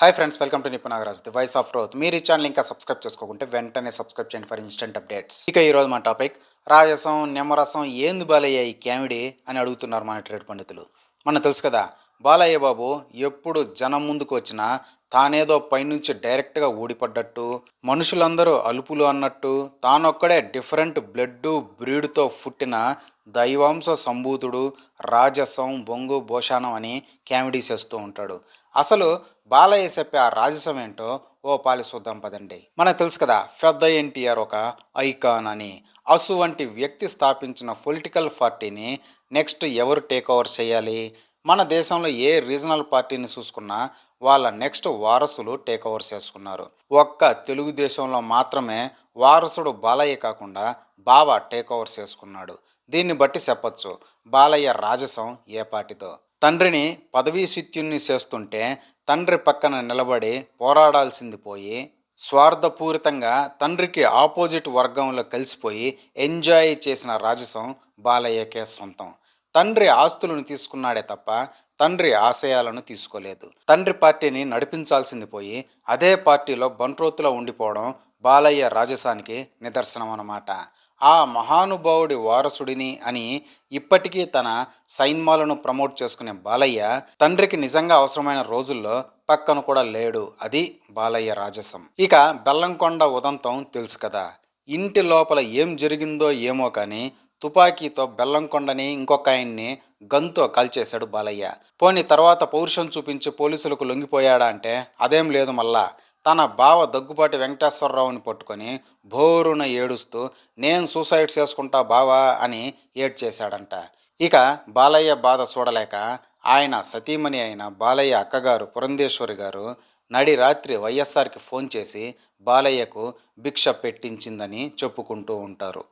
Hi friends welcome to Nipu Nagaraj the voice of truth మీరు ఈ channel ఇంకా subscribe చేసుకోకుంటే వెంటనే సబ్స్క్రైబ్ చేయండి ఫర్ ఇన్స్టెంట్ అప్డేట్స్ ఇక ఈరోజు మన టాపిక్ రాజసం నిమ్మరసం ఏంది బాలయ్యాయి ఈ అని అడుగుతున్నారు మన ట్రేడ్ పండితులు. మనకు తెలుసు కదా బాలయ్య బాబు ఎప్పుడు జనం ముందుకు వచ్చినా తానేదో పైనుంచి డైరెక్ట్గా ఊడిపడ్డట్టు మనుషులందరూ అలుపులు అన్నట్టు తానొక్కడే డిఫరెంట్ బ్లడ్ బ్రీడ్తో పుట్టిన దైవాంశ సంభూతుడు రాజసం బొంగు భోషానం అని క్యామిడీ చేస్తూ ఉంటాడు. అసలు బాలయ్య చెప్పే ఆ రాజసం ఏంటో ఓ పాలి చూద్దాం పదండి. మనకు తెలుసు కదా పెద్ద ఎన్టీఆర్ ఒక ఐకాన్ అని. అసు వంటి వ్యక్తి స్థాపించిన పొలిటికల్ పార్టీని నెక్స్ట్ ఎవరు టేక్ ఓవర్ చేయాలి? మన దేశంలో ఏ రీజనల్ పార్టీని చూసుకున్నా వాళ్ళ నెక్స్ట్ వారసులు టేక్ ఓవర్ చేసుకున్నారు. ఒక్క తెలుగుదేశంలో మాత్రమే వారసుడు బాలయ్య కాకుండా బావ టేక్ ఓవర్ చేసుకున్నాడు. దీన్ని బట్టి చెప్పొచ్చు బాలయ్య రాజసం ఏ పార్టీతో? తండ్రిని పదవీశిత్యుణ్ణి చేస్తుంటే తండ్రి పక్కన నిలబడి పోరాడాల్సింది పోయి స్వార్థపూరితంగా తండ్రికి ఆపోజిట్ వర్గంలో కలిసిపోయి ఎంజాయ్ చేసిన రాజసం బాలయ్యకే సొంతం. తండ్రి ఆస్తులను తీసుకున్నాడే తప్ప తండ్రి ఆశయాలను తీసుకోలేదు. తండ్రి పార్టీని నడిపించాల్సింది పోయి అదే పార్టీలో బంట్రోతులో ఉండిపోవడం బాలయ్య రాజసానికి నిదర్శనం అన్నమాట ఆ మహానుభావుడి వారసుడిని అని ఇప్పటికీ తన సైన్మాలను ప్రమోట్ చేసుకునే బాలయ్య తండ్రికి నిజంగా అవసరమైన రోజుల్లో పక్కన కూడా లేడు. అది బాలయ్య రాజసం. ఇక బెల్లంకొండ ఉదంతం తెలుసు కదా. ఇంటి లోపల ఏం జరిగిందో ఏమో కానీ తుపాకీతో బెల్లంకొండని ఇంకొక ఆయన్ని గన్తో కాల్చేశాడు బాలయ్య. పోని తర్వాత పౌరుషం చూపించి పోలీసులకు లొంగిపోయాడా అంటే అదేం లేదు మళ్ళా తన బావ దగ్గుబాటి వెంకటేశ్వరరావుని పట్టుకొని భోరున ఏడుస్తూ నేను సూసైడ్ చేసుకుంటా బావా అని ఏడ్చేశాడంట. ఇక బాలయ్య బాధ చూడలేక ఆయన సతీమణి అయిన బాలయ్య అక్కగారు పురంధేశ్వరి గారు నడి రాత్రి వైఎస్ఆర్కి ఫోన్ చేసి బాలయ్యకు భిక్ష పెట్టించిందని చెప్పుకుంటూ ఉంటారు.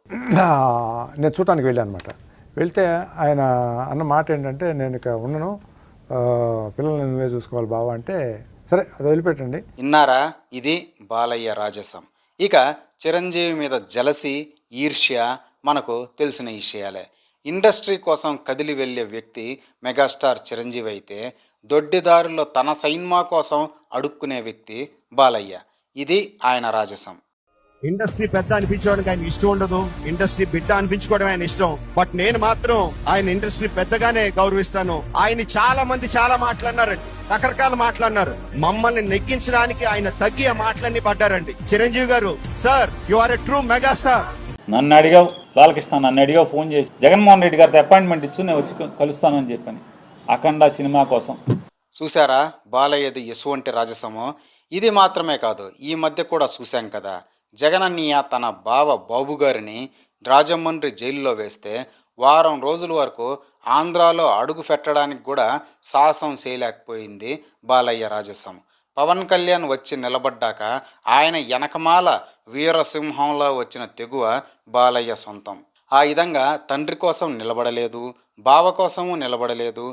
నేను చూడటానికి వెళ్ళాను అనమాట వెళ్తే ఆయన అన్న మాట ఏంటంటే నేను ఇక ఉండను. పిల్లల్ని నువ్వే చూసుకోవాలి బావ అంటే సరే అది వదిలిపెట్టండి. ఇన్నారా? ఇది బాలయ్య రాజసం. ఇక చిరంజీవి మీద జలసి ఈర్ష్య మనకు తెలిసిన విషయాలే. ఇండస్ట్రీ కోసం కదిలి వెళ్ళే వ్యక్తి మెగాస్టార్ చిరంజీవి అయితే దొడ్డిదారుల్లో తన సైన్మా కోసం అడుక్కునే వ్యక్తి బాలయ్య. ఇది ఆయన రాజసం. ఇండస్ట్రీ పెద్ద అనిపించుకోవడానికి ఆయన ఇష్టం ఉండదు. ఇండస్ట్రీ బిడ్డ అనిపించుకోవడం ఆయన ఇష్టం. బట్ నేను మాత్రం ఆయన ఇండస్ట్రీ పెద్దగానే గౌరవిస్తాను. ఆయన చాలా మంది చాలా మాట్లాడినారండి రకరకాల మాట్లాడినారు మమ్మల్ని నెగ్గించడానికి ఆయన తగ్గి ఆ మాటలన్నీ పడ్డారండి. చిరంజీవి గారు sir you are a true mega star నన్ను అడిగావు బాలకృష్ణ నన్ను అడిగా ఫోన్ చేసి జగన్మోహన్ రెడ్డి గారితో అపాయింట్మెంట్ ఇచ్చు నేను వచ్చి కలుస్తానని చెప్పాను. అఖండ సినిమా కోసం. చూసారా బాలయ్యది ఎసువంటి రాజసమో. ఇది మాత్రమే కాదు ఈ మధ్య కూడా చూశాం కదా. జగనన్నయ్య తన బావ బాబు గారిని రాజమండ్రి జైల్లో వేస్తే వారం రోజుల వరకు ఆంధ్రాలో అడుగు పెట్టడానికి కూడా సాహసం చేయలేకపోయింది బాలయ్య రాజసం. పవన్ కళ్యాణ్ వచ్చి నిలబడ్డాక ఆయన వెనకమాల వీరసింహంలో వచ్చిన తెగువ బాలయ్య సొంతం. ఆ విధంగా తండ్రి కోసం నిలబడలేదు బావ కోసము నిలబడలేదు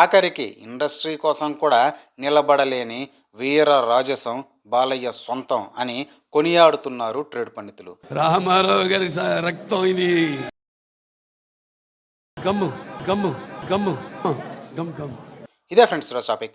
ఆఖరికి ఇండస్ట్రీ కోసం కూడా నిలబడలేని వీర రాజసం బాలయ్య సొంతం అని కొనియాడుతున్నారు ట్రేడ్ పండితులు. రామారావు గారి రక్తం ఇది. గమ్ము గమ్ము గమ్ము గమ్ గమ్ ఇదే ఫ్రెండ్స్ ఈరోజు టాపిక్.